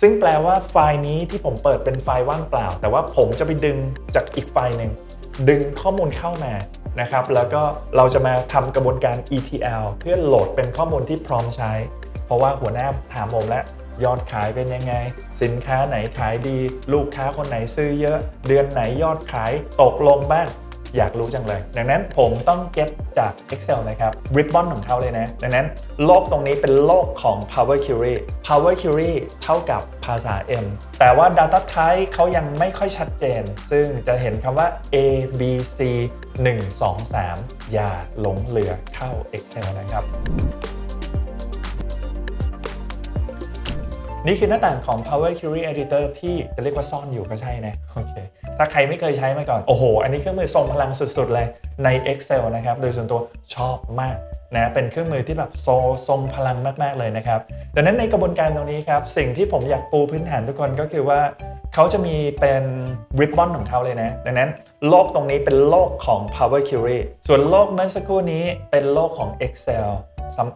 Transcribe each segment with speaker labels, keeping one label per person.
Speaker 1: ซึ่งแปลว่าไฟล์นี้ที่ผมเปิดเป็นไฟล์ว่างเปล่า แต่ว่าผมจะไปดึงจากอีกไฟล์หนึ่งดึงข้อมูลเข้ามานะครับ แล้วก็เราจะมาทำกระบวนการ ETL เพื่อโหลดเป็นข้อมูลที่พร้อมใช้ เพราะว่าหัวหน้าถามผมแล้วยอดขายเป็นยังไง สินค้าไหนขายดี ลูกค้าคนไหนซื้อเยอะ เดือนไหนยอดขายตกลงบ้าง อยากรู้จังเลย ดังนั้นผมต้องเก็บจาก Excel นะครับริบบอนของเขาเลยนะ ดังนั้นโลกตรงนี้เป็นโลกของ Power Query Power Query เท่ากับภาษา M แต่ว่า Data Type เขายังไม่ค่อยชัดเจน ซึ่งจะเห็นคำว่า A B C 1 2 3 อย่าหลงเหลือเข้า Excel นะครับนี่คือหน้าต่างของ Power Query Editor ที่จะเรียกว่าซ่อนอยู่ก็ใช่นะ โอเค ถ้าใครไม่เคยใช้มาก่อน โอ้โห อันนี้เครื่องมือทรงพลังสุดๆเลยใน Excel นะครับ โดยส่วนตัวชอบมากนะเป็นเครื่องมือที่แบบโซทรงพลังมากๆเลยนะครับดังนั้นในกระบวนการตรงนี้ครับ สิ่งที่ผมอยากปูพื้นฐานทุกคนก็คือว่า เขาจะมีเป็น ribbon ของเขาเลยนะ ดังนั้นโลกตรงนี้เป็นโลกของ Power Query ส่วนโลกเมื่อสักครู่นี้เป็นโลกของ Excel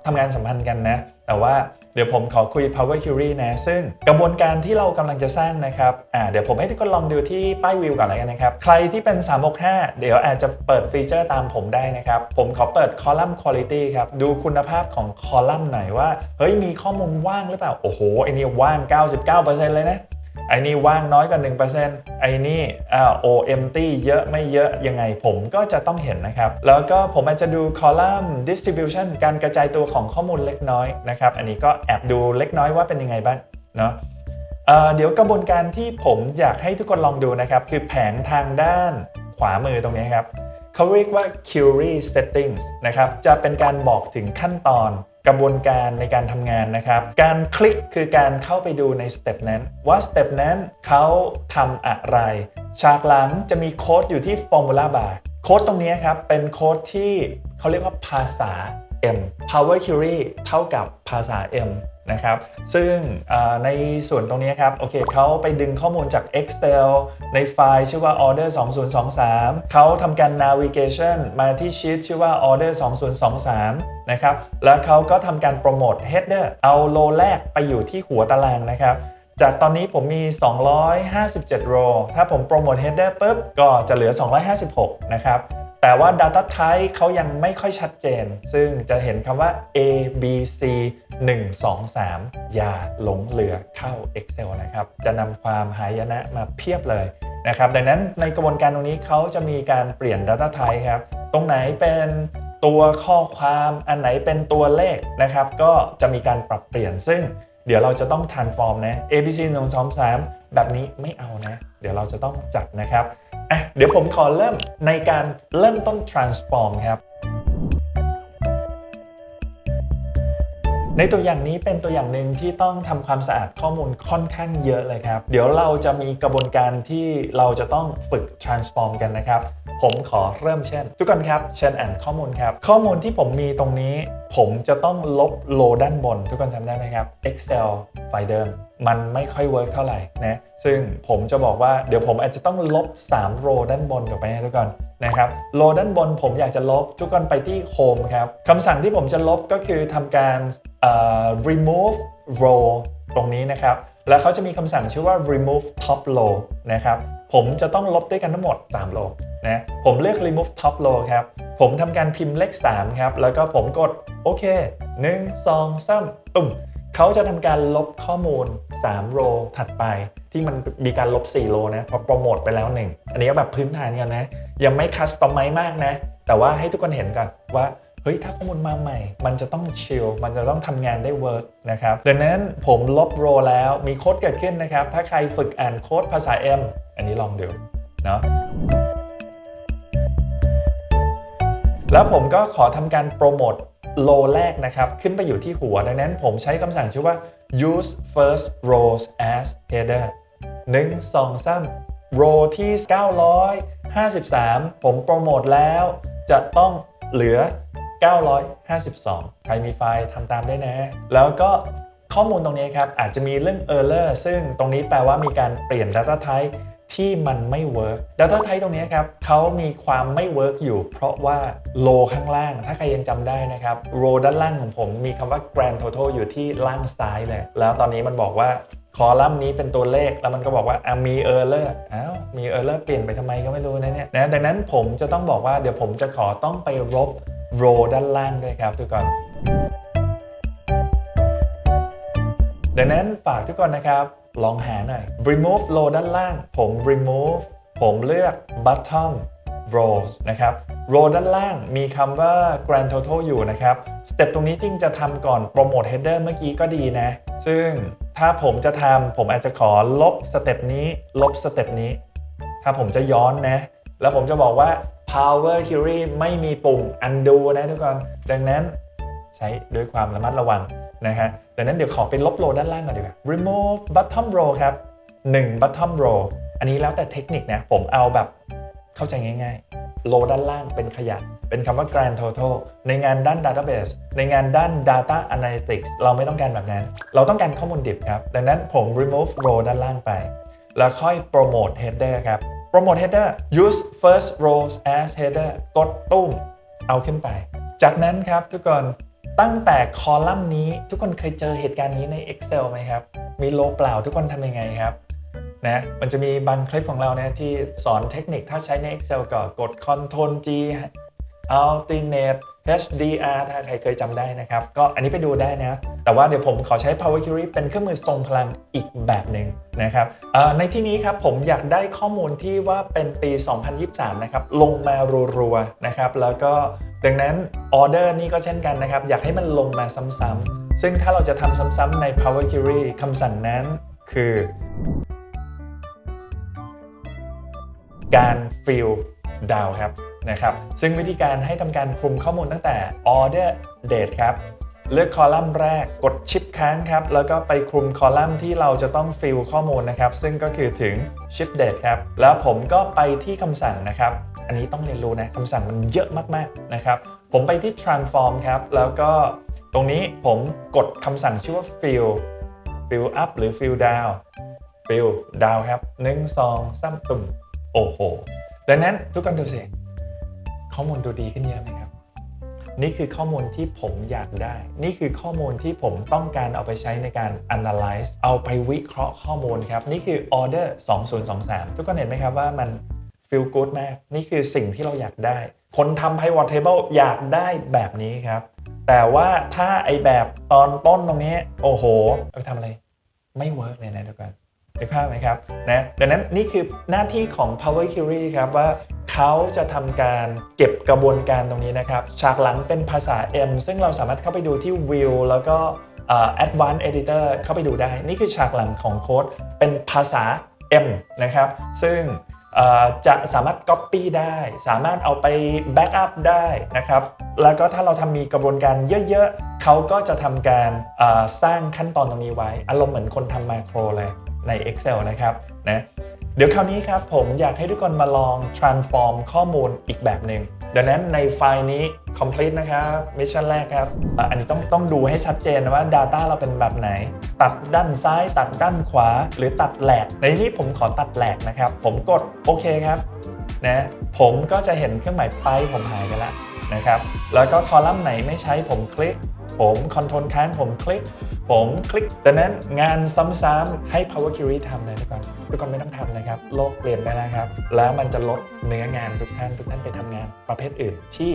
Speaker 1: ทำงานสัมพันธ์กันนะ แต่ว่า เดี๋ยวผมขอคุย Power Query นะ ซึ่งกระบวนการที่เรากำลังจะสร้างนะครับอ่าเดี๋ยวผมให้ทุกคนลองดูที่ป้ายวิวก่อนเลยกันนะครับ ใครที่เป็น 365 เดี๋ยวอาจจะเปิดฟีเจอร์ตามผมได้นะครับ ผมขอเปิดคอลัมน์ Quality ครับ ดูคุณภาพของคอลัมน์ไหนว่า เฮ้ยมีข้อมูลว่างหรือเปล่า โอ้โหไอ้นี่ว่าง 99%เลยนะ ไอ้นี่ว่างน้อยกว่า1%ไอ้นี่อ่า OMT เยอะไม่เยอะยังไงผมก็จะต้องเห็นนะครับ แล้วก็ผมอาจจะดูคอลัมน์ distribution การกระจายตัวของข้อมูลเล็กน้อยนะครับ อันนี้ก็แอบดูเล็กน้อยว่าเป็นยังไงบ้างเนาะเอ่อเดี๋ยวกระบวนการที่ผมอยากให้ทุกคนลองดูนะครับ คือแผงทางด้านขวามือตรงนี้ครับเขาเรียกว่า query settings นะครับ จะเป็นการบอกถึงขั้นตอน กระบวนการในการทำงานนะครับ การคลิกคือการเข้าไปดูในสเต็ปนั้น ว่าสเต็ปนั้นเขาทำอะไร ฉากหลังจะมีโค้ดอยู่ที่ formula bar โค้ดตรงนี้ครับ เป็นโค้ดที่เขาเรียกว่าภาษา M Power Query เท่ากับภาษา M นะครับซึ่งในส่วนตรงนี้ครับโอเคเขาไปดึงข้อมูลจาก Excel ในไฟล์ชื่อว่า order 2023 เขาทำการ navigation มาที่ชีตชื่อว่า order 2023 นะครับ แล้วเขาก็ทำการโปรโมท header เอาโลแรกไปอยู่ที่หัวตารางนะครับจากตอนนี้ผมมี 257 โรถ้าผมโปรโมท header ปุ๊บ ก็จะเหลือ 256 นะครับ แต่ว่า Data Type เขายังไม่ค่อยชัดเจน ซึ่งจะเห็นคำว่า A B C 1 2 3 อย่าหลงเหลือเข้า Excel นะครับ จะนำความหายนะมาเพียบเลยนะครับ ดังนั้นในกระบวนการตรงนี้เขาจะมีการเปลี่ยน Data Type ครับ ตรงไหนเป็นตัวข้อความ อันไหนเป็นตัวเลขนะครับ ก็จะมีการปรับเปลี่ยนซึ่ง เดี๋ยวเราจะต้อง transform นะ A B C 1 2 3 แบบนี้ไม่เอานะ เดี๋ยวเราจะต้องจัดนะครับอะเดี๋ยวผมขอเริ่มในการเริ่มต้น transform ครับ ในตัวอย่างนี้เป็นตัวอย่างหนึ่งที่ต้องทำความสะอาดข้อมูลค่อนข้างเยอะเลยครับ เดี๋ยวเราจะมีกระบวนการที่เราจะต้องฝึก transform กันนะครับ ผมขอเริ่มเช่น ทุกคนครับ เชิญอ่านข้อมูลครับ ข้อมูลที่ผมมีตรงนี้ ผมจะต้องลบโลด้านบน ทุกคนจำได้ไหมครับ Excel ไฟล์เดิม มันไม่ค่อยเวิร์กเท่าไหร่นะ ซึ่งผมจะบอกว่าเดี๋ยวผมอาจจะต้องลบ 3 โรด้านบนถูกไหมทุกคนนะครับโลด้านบนผมอยากจะลบทุกคนไปที่ Home ครับคำสั่งที่ผมจะลบก็คือทำการ remove row ตรงนี้นะครับ แล้วเขาจะมีคำสั่งชื่อว่า remove top row นะครับ ผมจะต้องลบด้วยกันทั้งหมด 3 โลนะ ผมเลือก remove top row ครับ ผมทำการพิมพ์เลข 3 ครับ แล้วก็ผมกดโอเค 1 2 3ตุ่มเขาจะทำการลบข้อมูล 3 โรถัดไป ที่มันมีการลบ 4 โรนะเพอโปรโมทไปแล้ว 1 อันนี้ก็แบบพื้นฐานกันนะ ยังไม่คัสตอมไมมากนะ แต่ว่าให้ทุกคนเห็นก่อนว่า เฮ้ยถ้าข้อมูลมาใหม่ มันจะต้องชิลมันจะต้องทำงานได้เวิร์กนะครับดังนั้นผมลบโรแล้วมีโค้ดเกิดขึ้นนะครับ ถ้าใครฝึกอ่านโค้ดภาษา M อันนี้ลองดูเนาะแล้วผมก็ขอทำการโปรโมทโลแรกนะครับ ขึ้นไปอยู่ที่หัว ดังนั้นผมใช้คำสั่งชื่อว่า use first rows as header 1 2 3 row ที่ 953 ผมโปรโมทแล้วจะต้องเหลือ 952 ใครมีไฟล์ทำตามได้นะ แล้วก็ข้อมูลตรงนี้ครับ อาจจะมีเรื่อง error ซึ่งตรงนี้แปลว่ามีการเปลี่ยน data type ที่มันไม่ work data type ตรงนี้ครับเขามีความไม่ work อยู่ เพราะว่า row ข้างล่าง ถ้าใครยังจำได้นะครับ row ด้านล่างของผมมีคำว่า grand total อยู่ที่ล่างซ้ายเลย แล้วตอนนี้มันบอกว่าคอลัมน์นี้เป็นตัวเลขแล้วมันก็บอกว่าอะมีเออร์เลอร์อ้าวมีเออร์เลอร์เปลี่ยนไปทำไมก็ไม่รู้นะเนี่ยนะดังนั้นผมจะต้องบอกว่าเดี๋ยวผมจะขอต้องไปรบ โรด้านล่างด้วยครับทุกคนดังนั้นฝากทุกคนนะครับ ลองหาหน่อย remove row ด้านล่าง ผม remove ผมเลือก bottom rows นะครับ row ด้านล่างมีคำว่า grand total อยู่นะครับ สเต็ปตรงนี้จริงจะทำก่อน promote header เมื่อกี้ก็ดีนะ ซึ่งถ้าผมจะทำผมอาจจะขอลบสเต็ปนี้ ลบสเต็ปนี้ ถ้าผมจะย้อนนะ แล้วผมจะบอกว่า power query ไม่มีปุ่ม undo นะทุกคน ดังนั้นใช้ด้วยความระมัดระวังนะฮะ ดังนั้นเดี๋ยวขอไปลบโรด้านล่างก่อนดีกว่า remove bottom row ครับ 1 bottom row อันนี้แล้วแต่เทคนิคนะ ผมเอาแบบเข้าใจง่ายๆ โรด้านล่างเป็นขยะ เป็นคำว่า grand total ในงานด้าน database ในงานด้าน data analytics เราไม่ต้องการแบบนั้น เราต้องการข้อมูลดิบครับ ดังนั้นผม remove row ด้านล่างไป แล้วค่อย promote header ครับ promote header use first rows as header กดตุ้มเอาขึ้นไป จากนั้นครับทุกคนตั้งแต่คอลัมน์นี้ทุกคนเคยเจอเหตุการณ์นี้ใน Excel ไหมครับ มีโลเปล่าทุกคนทำยังไงครับนะมันจะมีบางคลิปของเราเนี่ยที่สอนเทคนิคถ้าใช้ใน Excel ก็กด Ctrl G Alternate HDR ถ้าใครเคยจำได้นะครับ ก็อันนี้ไปดูได้นะ แต่ว่าเดี๋ยวผมขอใช้ Power Query เป็นเครื่องมือทรงพลังอีกแบบหนึ่งนะครับในที่นี้ครับผมอยากได้ข้อมูลที่ว่าเป็นปี 2023 นะครับ ลงมารัวๆนะครับ แล้วก็ดังนั้นออเดอร์นี่ก็เช่นกันนะครับ อยากให้มันลงมาซ้ำๆ ซึ่งถ้าเราจะทำซ้ำๆใน Power Query คำสั่งนั้นคือ การ fill down ครับนะครับซึ่งวิธีการให้ทำการคุมข้อมูลตั้งแต่ order date ครับเลือกคอลัมน์แรกกดชิปค้างครับ แล้วก็ไปคลุมคอลัมน์ที่เราจะต้อง fill ข้อมูลนะครับ ซึ่งก็คือถึง ship date ครับ แล้วผมก็ไปที่คำสั่งนะครับ อันนี้ต้องเรียนรู้นะคำสั่งมันเยอะมากๆนะครับ ผมไปที่ transform ครับ แล้วก็ตรงนี้ผมกดคำสั่งชื่อว่า fill fill up หรือ fill down fill down ครับ1 2 3ตุ่มโอ้โห ดังนั้นทุกคนดูสิข้อมูลดูดีขึ้นเยอะไหมครับ นี่คือข้อมูลที่ผมอยากได้ นี่คือข้อมูลที่ผมต้องการเอาไปใช้ในการ analyze เอาไปวิเคราะห์ข้อมูลครับ นี่คือ order 2023 ทุกคนเห็นไหมครับว่ามัน feel good มาก นี่คือสิ่งที่เราอยากได้ คนทำ pivot table อยากได้แบบนี้ครับ แต่ว่าถ้าไอแบบตอนต้นตรงนี้ โอ้โห เอาไปทำอะไร ไม่เวิร์กเลยนะทุกคน นึกภาพไหมครับนะดังนั้นนี่คือหน้าที่ของ Power Query ครับว่าเขาจะทำการเก็บกระบวนการตรงนี้นะครับฉากหลังเป็นภาษา M ซึ่งเราสามารถเข้าไปดูที่ View แล้วก็ Advanced Editor เข้าไปดูได้ นี่คือฉากหลังของโค้ดเป็นภาษา M นะครับ ซึ่งจะสามารถ Copy ได้ สามารถเอาไป Backup ได้นะครับ แล้วก็ถ้าเราทำมีกระบวนการเยอะๆ เขาก็จะทำการสร้างขั้นตอนตรงนี้ไว้ อารมณ์เหมือนคนทำมาโครเลย ใน Excel นะครับนะเดี๋ยวคราวนี้ครับผมอยากให้ทุกคนมาลอง transform ข้อมูลอีกแบบหนึ่งดังนั้นในไฟล์นี้ complete นะครับมิชชั่นแรกครับอันนี้ต้องต้องดูให้ชัดเจนว่า Data เราเป็นแบบไหน ตัดด้านซ้าย ตัดด้านขวา หรือตัดแหลก ในที่ผมขอตัดแหลกนะครับ ผมกดโอเคครับนะผมก็จะเห็นเครื่องหมายไปผมหายไปแล้วนะครับ แล้วก็คอลัมน์ไหนไม่ใช้ผมคลิก ผมคอนโทรลค้างผมคลิก ผมคลิกดังนั้นงานซ้ำๆให้ Power Query ทำเลยทุกคนทุกคนไม่ต้องทำนะครับ โลกเปลี่ยนไปแล้วครับ แล้วมันจะลดเนื้องานทุกท่านทุกท่านไปทำงานประเภทอื่นที่